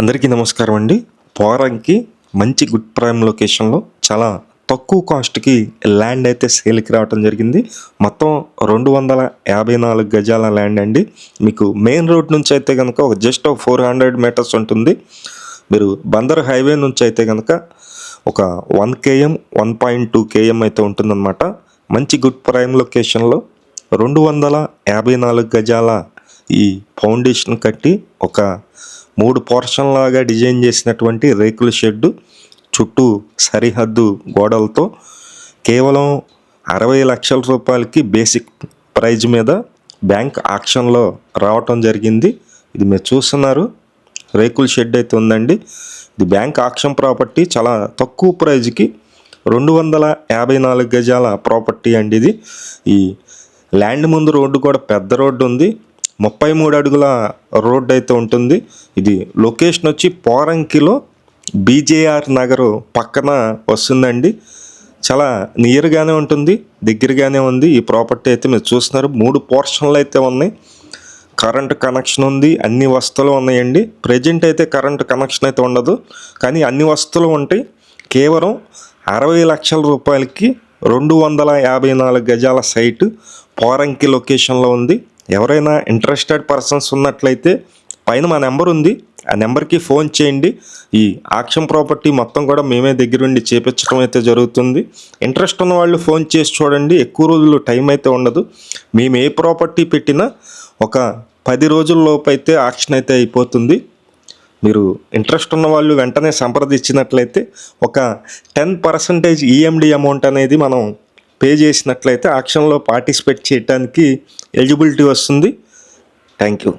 అందరికీ నమస్కారం అండి. పోరంకి మంచి గుడ్ ప్రైమ్ లొకేషన్లో చాలా తక్కువ కాస్ట్కి ల్యాండ్ అయితే సేల్కి రావడం జరిగింది. మొత్తం రెండు వందల యాభై నాలుగు గజాల ల్యాండ్ అండి. మీకు మెయిన్ రోడ్ నుంచి అయితే కనుక ఒక జస్ట్ ఒక ఫోర్ హండ్రెడ్ మీటర్స్ ఉంటుంది. మీరు బందర్ హైవే నుంచి అయితే కనుక ఒక one KM one point two KM అయితే ఉంటుందన్నమాట. మంచి గుడ్ ప్రైమ్ లొకేషన్లో రెండు వందల యాభై నాలుగు గజాల ఈ ఫౌండేషన్ కట్టి ఒక మూడు పోర్షన్ లాగా డిజైన్ చేసినటువంటి రేకుల షెడ్డు చుట్టూ సరిహద్దు గోడలతో కేవలం అరవై లక్షల రూపాయలకి బేసిక్ ప్రైజ్ మీద బ్యాంక్ ఆక్షన్లో రావటం జరిగింది. ఇది మీరు చూస్తున్నారు. రేకుల షెడ్ అయితే ఉందండి. ఇది బ్యాంక్ ఆక్షన్ ప్రాపర్టీ చాలా తక్కువ ప్రైజ్కి రెండు వందల యాభై నాలుగు గజాల ప్రాపర్టీ అండి ఇది. ఈ ల్యాండ్ ముందు రోడ్డు కూడా పెద్ద రోడ్డు ఉంది. ముప్పై మూడు అడుగుల రోడ్డు అయితే ఉంటుంది. ఇది లొకేషన్ వచ్చి పోరంకిలో బీజేఆర్ నగర్ పక్కన వస్తుందండి. చాలా నియర్గానే ఉంటుంది దగ్గరగానే ఉంది. ఈ ప్రాపర్టీ అయితే మీరు చూస్తున్నారు. మూడు పోర్షన్లు అయితే ఉన్నాయి. కరెంట్ కనెక్షన్ ఉంది అన్ని వస్తువులు ఉన్నాయండి. ప్రజెంట్ అయితే కరెంట్ కనెక్షన్ అయితే ఉండదు. కానీ అన్ని వస్తువులు ఉంటాయి. కేవలం అరవై లక్షల రూపాయలకి రెండు వందల యాభై నాలుగు గజాల సైటు పోరంకి లొకేషన్లో ఉంది. ఎవరైనా ఇంట్రెస్టెడ్ పర్సన్స్ ఉన్నట్లయితే పైన మా నెంబర్ ఉంది. ఆ నెంబర్కి ఫోన్ చేయండి. ఈ ఆక్షన్ ప్రాపర్టీ మొత్తం కూడా మేమే దగ్గరుండి చేపించడం అయితే జరుగుతుంది. ఇంట్రెస్ట్ ఉన్న వాళ్ళు ఫోన్ చేసి చూడండి. ఎక్కువ రోజులు టైం అయితే ఉండదు. మేము ఏ ప్రాపర్టీ పెట్టినా ఒక పది రోజుల్లోపు అయితే ఆక్షన్ అయితే అయిపోతుంది. మీరు ఇంట్రెస్ట్ ఉన్న వాళ్ళు వెంటనే సంప్రదించినట్లయితే ఒక టెన్ పర్సంటేజ్ ఈఎండి అమౌంట్ అనేది మనం పే చేసినట్లయితే ఆక్షన్లో పార్టిసిపేట్ చేయడానికి ఎలిజిబిలిటీ వస్తుంది. Thank you